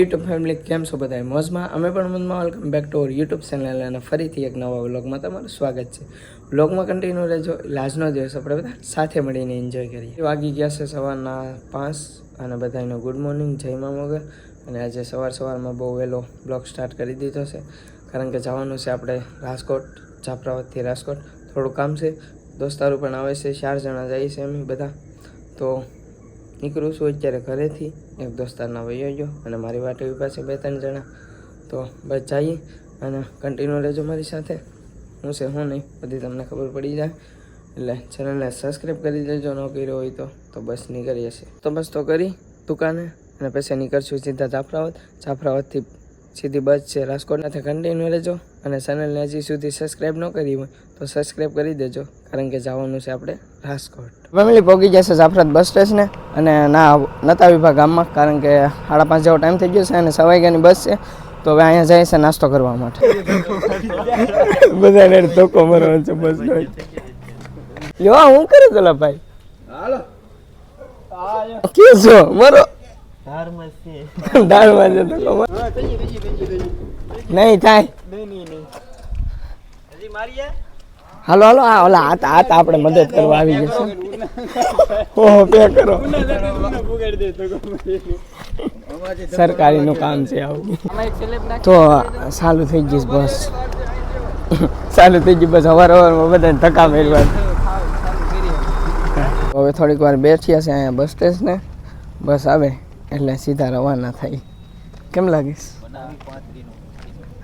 YouTube family કેમ છો બધા મોજમાં? અમે પણ મનમાં welcome back to our YouTube channel અને ફરીથી એક નવા વ્લોગમાં તમારું સ્વાગત છે. વ્લોગમાં કન્ટિન્યુ રહેજો. લાજનો દિવસ આપણે બધા સાથે મળીને એન્જોય કરીએ. વાગી ગયા છે સવારના પાંચ અને બધાનો ગુડ મોર્નિંગ જય મા મગર. અને આજે સવાર સવારમાં બહુ વહેલો બ્લોગ સ્ટાર્ટ કરી દીધો છે. કારણ કે જવાનું છે આપણે રાજકોટ, જાફરાબાદથી રાજકોટ. થોડું કામ છે. દોસ્તારો પણ આવે છે. ચાર જણા જઈએ છે અમે બધા. તો નીકળું છું અત્યારે ઘરેથી. એક દોસ્તારના વયો ગયો અને મારી વાટે પાસે બે ત્રણ જણા. તો બસ જઈએ અને કન્ટિન્યુ રહેજો મારી સાથે. હું છે હું નહીં, બધી તમને ખબર પડી જાય. એટલે ચેનલને સબસ્ક્રાઈબ કરી દેજો, ન કર્યો હોય તો તો બસ નીકળી જશે. તો બસ તો કરી, દુકાને, અને પછી નીકળશું સીધા જાફરાવત જાફરાવતથી સીધી બસ છે. રાજકોટનાથી કન્ટિન્યુ રહેજો અને ચેનલને હજી સુધી સબસ્ક્રાઈબ ન કરી હોય તો સબસ્ક્રાઈબ કરી દેજો. કારણ કે જવાનું છે આપણે રાજકોટ. ફેમિલી પહોંચી જશે જાફરાત બસ સ્ટેશને અને ના નતા વિભાગ ગામમાં કારણ કે સાડા પાંચ જેવો ટાઈમ થઈ ગયો છે અને સવાઈગાની બસ છે. તો હવે અહીંયા જાય છે નાસ્તો કરવા માટે. બધાને ધોકો મારવાનો છે બસ લ્યો હું કરે ચલા ભાઈ? કે છો? મારો દાળમાં છે ધોકો માર નહીં થાય. હાલો હાલો આ ઓલા હાથ હાથ આપણે મદદ કરવા આવી જશે. ઓહો પે કરો. સરકારીનું કામ છે આવું. તો ચાલુ થઈ ગઈ બસ. ચાલુ થઈ ગઈ બસ અવાર અવારમાં બધાને ધક્કા મેળવા હવે થોડીક વાર બેઠ્યા છે અહીંયા બસ સ્ટેશને. બસ આવે. એટલે સીધા રવાના થઈ. કેમ લાગીશ?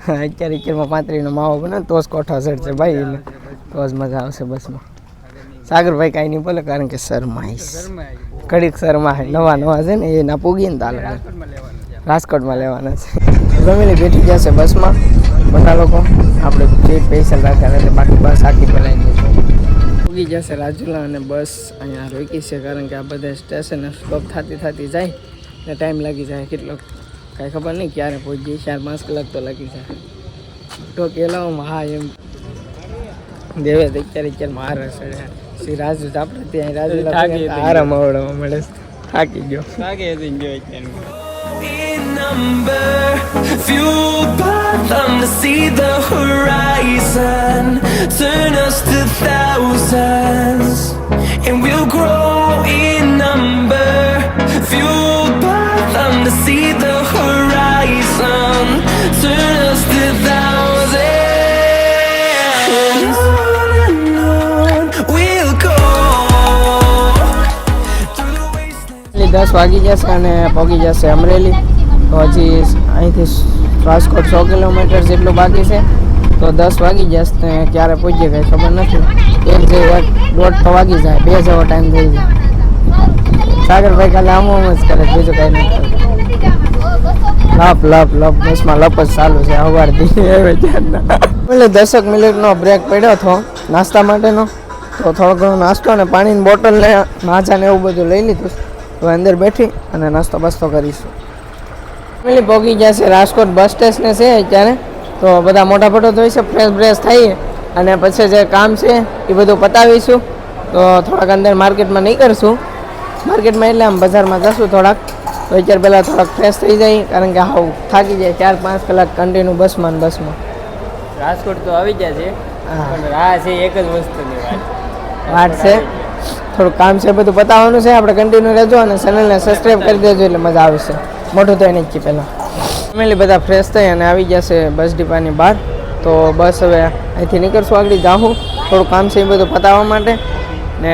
હા અત્યારે અત્યારમાં પાંત્રીનો માવો બને જ કોઠા છે ભાઈ એટલે તો જ મજા આવશે બસમાં. સાગરભાઈ કાંઈ નહીં બોલે કારણ કે શરમાઈશ. કડીક શરમા નવા નવા છે ને, એ ના પૂગી ને તાલે રાજકોટમાં લેવાના છે. ફેમિલી બેઠી છે બસમાં. બધા લોકો. આપણે જે પૈસા રાખ્યા હતા બાકી બસ આખી ભરાઈ જશે પૂગી જશે રાજુલા અને બસ અહીંયા રોકી છે કારણ કે આ બધા સ્ટેશન સ્ટોપ થતી થતી જાય. ને ટાઈમ લાગી જાય કેટલો કાંઈ ખબર નહીં ક્યારે પહોંચી ચાર પાંચ કલાક તો લાગી જાય. તો કેલાઓમાં હા એમ. દેવે તો અત્યારે અત્યારે માર હશે શ્રી રાજુ આપણે ત્યાં રાજુ આરામ આવડવા મળે થાકી ગયો. થાકી number, અત્યારે. By them see the horizon. Turn us to thousands, દસ વાગી જશે અને પહોંચી જશે અમરેલી. તો હજી અહીંથી રાજકોટ સો કિલોમીટર જેટલું બાકી છે. તો દસ વાગી જશે ને ક્યારે પહોંચીએ કંઈ ખબર નથી. એક જે દોઢ તો વાગી જાય, બે જેવો ટાઈમ થઈ જાય. સાગરભાઈ કાલે આમ આમ જ કરે, બીજું કાંઈ કરે લપ લપ લપ, બસમાં લપ જ ચાલુ છે સવારથી હવે એટલે દસક મિનિટનો બ્રેક પડ્યો હતો, નાસ્તા માટેનો. તો થોડો ઘણો નાસ્તો અને પાણીની બોટલ ને માજા ને એવું બધું લઈ લીધું. હવે અંદર બેઠી અને નાસ્તો બસ્તો કરીશું. ફેમિલી પહોંચી જશે રાજકોટ બસ સ્ટેશને છે અત્યારે. તો બધા મોટા ફોટો ધોઈશે ફ્રેશ બ્રેશ થઈએ અને પછી જે કામ છે એ બધું પતાવીશું. તો થોડાક અંદર માર્કેટમાં નહીં કરશું માર્કેટમાં એટલે આમ બજારમાં જશું થોડાક. તો અત્યારે પહેલાં થોડાક ફ્રેશ થઈ જાય કારણ કે હાવ થાકી જાય ચાર પાંચ કલાક કન્ટિન્યુ બસમાં ને બસમાં રાજકોટ તો આવી ગયા છે. પણ રાહ છે એક જ વસ્તુની વાત. વાટ છે? થોડું કામ છે, બધું પતાવવાનું છે. આપણે કન્ટિન્યુ રહેજો અને ચેનલને સબસ્ક્રાઈબ કરી દેજો એટલે મજા આવશે મોટું એને જ પહેલાં. ફેમિલી બધા ફ્રેશ થઈ અને આવી ગયા છે બસ ડીપાની બહાર. તો બસ હવે અહીંથી નીકળશું આગળ જાઉં થોડું કામ છે એ બધું પતાવવા માટે. ને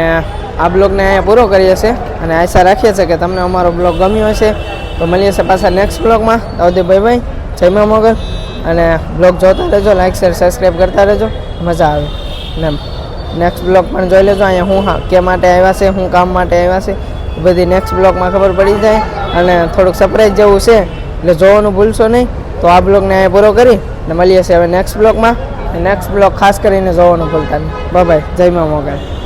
આ બ્લોગને અહીંયા પૂરો કરીએ છીએ. અને આશા રાખીએ છીએ કે તમને અમારો બ્લોગ ગમ્યો હશે. તો મળીએ છીએ પાછા નેક્સ્ટ બ્લોગમાં. દાઉદી ભાઈ ભાઈ જય મોગલ. અને બ્લોગ જોતા રહેજો લાઇક શેર સબસ્ક્રાઈબ કરતા રહેજો. મજા આવે. ને નેક્સ્ટ બ્લોગ પણ જોઈ લેજો, અહીંયા હું હા, કે માટે આવ્યા છે, હું કામ માટે આવ્યા છે. બધી નેક્સ્ટ બ્લોગમાં ખબર પડી જાય અને થોડુંક સરપ્રાઈઝ જેવું છે. એટલે જોવાનું ભૂલશો નહીં. તો આ બ્લોગને અહીંયા પૂરો કરી અને મળીએ છીએ હવે નેક્સ્ટ બ્લોગમાં નેક્સ્ટ બ્લોગ ખાસ કરીને જોવાનું ભૂલતા નહીં. બાય જય મા મોગલ.